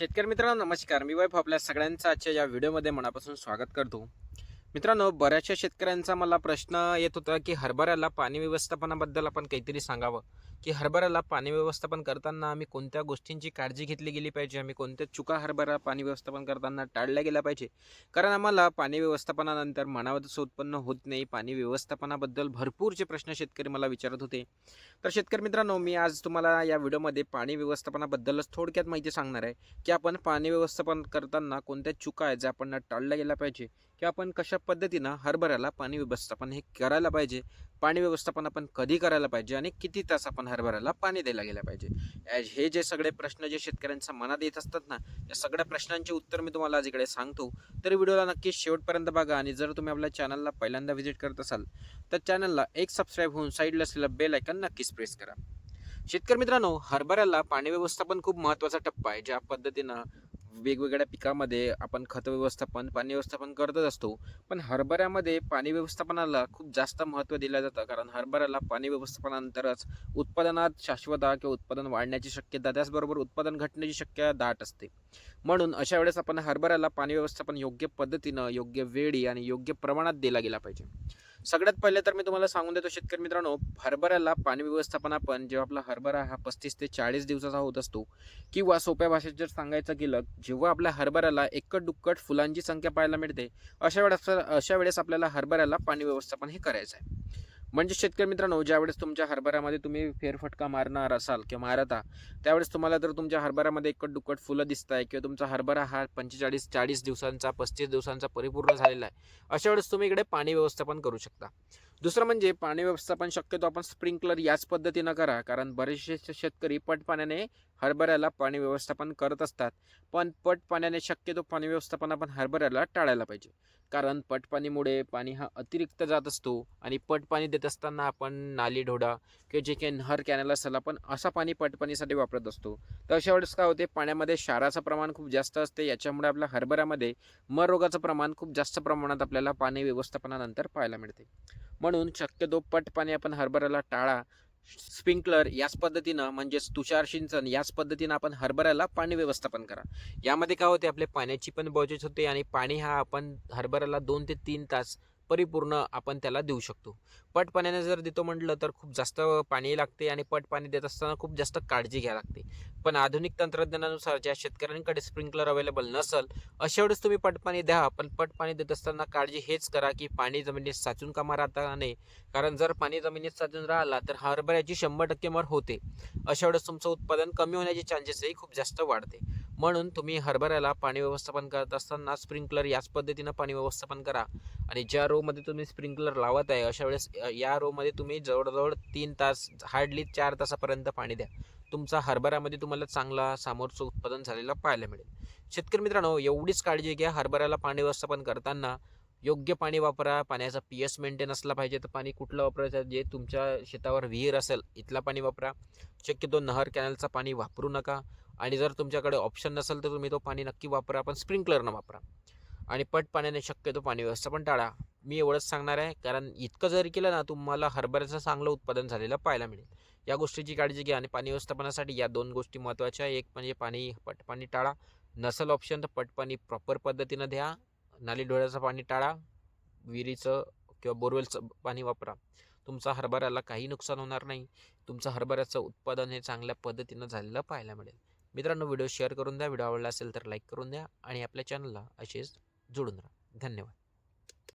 शेतकरी मित्रांनो नमस्कार. मी वैभ आपल्या सगळ्यांचं आजच्या या व्हिडिओमध्ये मनापासून स्वागत करतो. मित्रांनो बऱ्याचशा शेतकऱ्यांचा मला प्रश्न येत होता की हरभऱ्याला पाणी व्यवस्थापनाबद्दल आपण काहीतरी सांगावं. की हरभऱ्याला पाणी व्यवस्थापन करताना आम्ही कोणत्या गोष्टींची काळजी घेतली गेली पाहिजे? आम्ही कोणत्या चुका हरभरा पाणी व्यवस्थापन करताना टाळल्या गेल्या पाहिजे? कारण आम्हाला पाणी व्यवस्थापनानंतर मनावरचं तसं उत्पन्न होत नाही पाणी व्यवस्थापनाबद्दल भरपूरचे प्रश्न शेतकरी मला विचारत होते. तर शेतकरी मित्रांनो मी आज तुम्हाला या व्हिडिओमध्ये पाणी व्यवस्थापनाबद्दलच थोडक्यात माहिती सांगणार आहे की आपण पाणी व्यवस्थापन करताना कोणत्या चुका आहेत ज्या आपण टाळल्या गेल्या पाहिजे? की आपण कशा पद्धतीनं हरभऱ्याला पाणी व्यवस्थापन हे करायला पाहिजे? पाणी व्यवस्थापन आपण कधी करायला पाहिजे? आणि किती तास आपण हरभऱ्याला पाणी द्यायला गेलं पाहिजे? हे जे सगळे प्रश्न जे शेतकऱ्यांच्या मनात येत असतात ना या सगळ्या प्रश्नांचे उत्तर मी तुम्हाला आज इकडे सांगतो. तर व्हिडिओला नक्की शेवटपर्यंत बघा आणि जर तुम्ही आपल्या चॅनलला पहिल्यांदा व्हिजिट करत असाल तर चॅनलला एक सबस्क्राईब होऊन साईडला असलेलं बेल ऐकन नक्कीच प्रेस करा. शेतकरी मित्रांनो हरभऱ्याला पाणी व्यवस्थापन खूप महत्त्वाचा टप्पा आहे. ज्या पद्धतीनं वेगवेगळ्या पिकामध्ये आपण खत व्यवस्थापन पाणी व्यवस्थापन करतच असतो. पण हरभऱ्यामध्ये पाणी व्यवस्थापनाला खूप जास्त महत्त्व दिलं जातं. कारण हरभऱ्याला पाणी व्यवस्थापनानंतरच उत्पादनात शाश्वता किंवा उत्पादन वाढण्याची शक्यता त्याचबरोबर उत्पादन घटण्याची शक्यता दाट असते. म्हणून अशा वेळेस आपण हरभऱ्याला पाणी व्यवस्थापन योग्य पद्धतीनं योग्य वेळी आणि योग्य प्रमाणात दिला गेला पाहिजे. सगळ्यात पहिले तर मी तुम्हाला सांगून देतो शेतकरी मित्रांनो हरभऱ्याला पाणी व्यवस्थापन आपण जेव्हा आपला हरभरा हा पस्तीस ते चाळीस दिवसाचा होत असतो किंवा सोप्या भाषेत जर सांगायचं गेलं जेव्हा आपल्या हरभऱ्याला एकट दुक्कट फुलांची संख्या पाहायला मिळते अशा वेळेस अशा वेळेस आपल्याला हरभऱ्याला पाणी व्यवस्थापन हे करायचं आहे. म्हणजे शेतकरी मित्रांनो ज्यावेळेस तुमच्या हरभऱ्यामध्ये तुम्ही फेरफटका मारणार असाल किंवा मारता त्यावेळेस तुम्हाला जर तुमच्या हरभऱ्यामध्ये एकट दुकट फुलं दिसत आहे किंवा तुमचा हरभरा हा पंचेचाळीस चाळीस दिवसांचा पस्तीस दिवसांचा परिपूर्ण झालेला आहे अशा वेळेस तुम्ही इकडे पाणी व्यवस्थापन करू शकता. दुसरं म्हणजे पाणी व्यवस्थापन शक्यतो आपण स्प्रिंकलर याच पद्धतीनं करा कारण बरेचसे शेतकरी पट पाण्याने हरभऱ्याला पाणी व्यवस्थापन करत असतात. पण पट पाण्याने शक्यतो पाणी व्यवस्थापन आपण हरभऱ्याला टाळायला पाहिजे. कारण पट पाणीमुळे पाणी हा अतिरिक्त जात असतो आणि पट पाणी देत असताना आपण नाली ढोडा किंवा जे काही नहर कॅनल असेल आपण असा पाणी पटपाणीसाठी वापरत असतो. तर अशा वेळेस काय होते पाण्यामध्ये क्षाराचं प्रमाण खूप जास्त असते याच्यामुळे आपल्या हरभऱ्यामध्ये मर रोगाचं प्रमाण खूप जास्त प्रमाणात आपल्याला पाणी व्यवस्थापनानंतर पाहायला मिळते. म्हणून शक्यतो पट पाणी आपण हरभऱ्याला टाळा. स्प्रिंकलर याच पद्धतीनं म्हणजेच तुषार सिंचन याच पद्धतीनं आपण हरभऱ्याला पाणी व्यवस्थापन करा. यामध्ये काय होते आपले पाण्याची पण बचत होते आणि पाणी हा आपण हरभऱ्याला दोन ते तीन तास परिपूर्ण आपण त्याला देऊ शकतो. पट पाण्याने जर देतो म्हटलं तर खूप जास्त पाणी लागते आणि पट पाणी देत असताना खूप जास्त काळजी घ्यावी लागते. पण आधुनिक तंत्रज्ञानानुसार ज्या शेतकऱ्यांकडे स्प्रिंकलर अवेलेबल नसेल अशा वेळेस तुम्ही पट पाणी द्या पण पट पाणी देत असताना काळजी हेच करा की पाणी जमिनीत साचून कामा राहता नाही. कारण जर पाणी जमिनीत साचून राहिला तर हरभऱ्याची शंभर टक्के मर होते. अशा वेळेस तुमचं उत्पादन कमी होण्याचे चान्सेसही खूप जास्त वाढते. म्हणून तुम्ही हरभऱ्याला पाणी व्यवस्थापन करत असताना स्प्रिंकलर याच पद्धतीनं पाणी व्यवस्थापन करा. आणि ज्या रोमध्ये तुम्ही स्प्रिंकलर लावत आहे अशा वेळेस या रोमध्ये तुम्ही जवळजवळ तीन तास हार्डली चार तासापर्यंत पाणी द्या. तुमचा हरभऱ्यामध्ये तुम्हाला चांगला सामोरचं उत्पादन झालेलं पाहायला मिळेल. शेतकरी मित्रांनो एवढीच काळजी घ्या. हरभऱ्याला पाणी व्यवस्थापन करताना योग्य पाणी वापरा. पाण्याचा पी एस मेंटेन असला पाहिजे तर पाणी कुठलं वापरायचं? जे तुमच्या शेतावर विहीर असेल इथला पाणी वापरा. शक्यतो नहर कॅनलचा पाणी वापरू नका. आणि जर तुमच्याकडे ऑप्शन नसेल तर तुम्ही तो पाणी नक्की वापरा पण स्प्रिंकलरनं वापरा. आणि पट पाण्याने शक्यतो पाणी व्यवस्थापन टाळा. मी एवढंच सांगणार आहे कारण इतकं जरी केलं ना तुम्हाला हरभऱ्याचं चांगलं उत्पादन झालेलं पाहायला मिळेल. या गोष्टीची काळजी घ्या आणि पाणी व्यवस्थापनासाठी या दोन गोष्टी महत्त्वाच्या आहे एक म्हणजे पाणी पट पाणी टाळा. नसल ऑप्शन तर पट पाणी प्रॉपर पद्धतीनं द्या. नाली डोळ्याचं पाणी टाळा. विहिरीचं किंवा बोरवेलचं पाणी वापरा. तुमचा हरभऱ्याला काही नुकसान होणार नाही. तुमचं हरभऱ्याचं उत्पादन हे चांगल्या पद्धतीनं झालेलं पाहायला मिळेल. मित्रांनो व्हिडिओ शेअर करून द्या. व्हिडिओ आवडला असेल तर लाईक करून द्या आणि आपल्या चॅनलला असेच जोडून राहा. धन्यवाद.